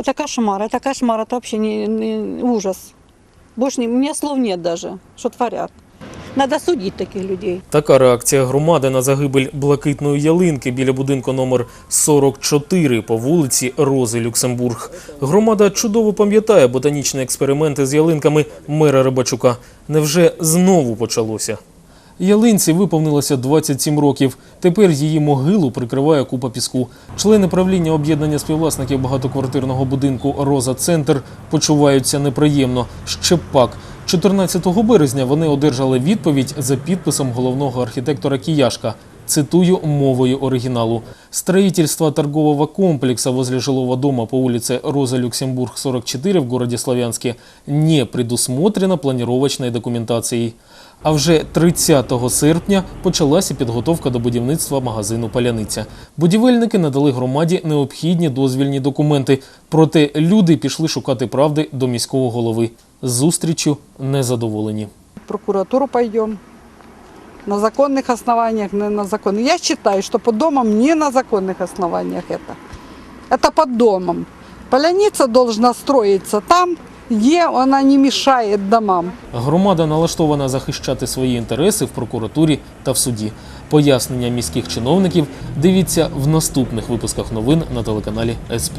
Это кошмар, это кошмар, это вообще не, не- ужас. Больше не, у меня слов нет даже, что творят. Надо судить таких людей. Така реакція громади на загибель блакитної ялинки біля будинку номер 44 по вулиці Рози Люксембург. Громада чудово пам'ятає ботанічні експерименти з ялинками мера Рибачука. Невже знову почалося? Ялинці виповнилося 27 років. Тепер її могилу прикриває купа піску. Члени правління об'єднання співвласників багатоквартирного будинку Роза Центр почуваються неприємно. Ще пак. 14 березня вони одержали відповідь за підписом головного архітектора Кияшка. Цитую мовою оригиналу. Строительство торгового комплекса возле жилого дома по улице Роза Люксембург, 44 в городе Славянске не предусмотрено планировочной документацией. А вже 30 серпня почалася підготовка до будівництва магазину Паляниця. Будівельники надали громаді необхідні дозвільні документи. Проте люди пішли шукати правди до міського голови. Зустрічю незадоволені. прокуратуру пойдем На законных основаниях, не на законных. Я считаю, что под домом не на законных основаниях это. Это под домом. Поляница должна строиться там, где она не мешает домам. Громада налаштована захищати свої інтереси в прокуратурі та в суді. Пояснення міських чиновників дивіться в наступних випусках новин на телеканалі С+.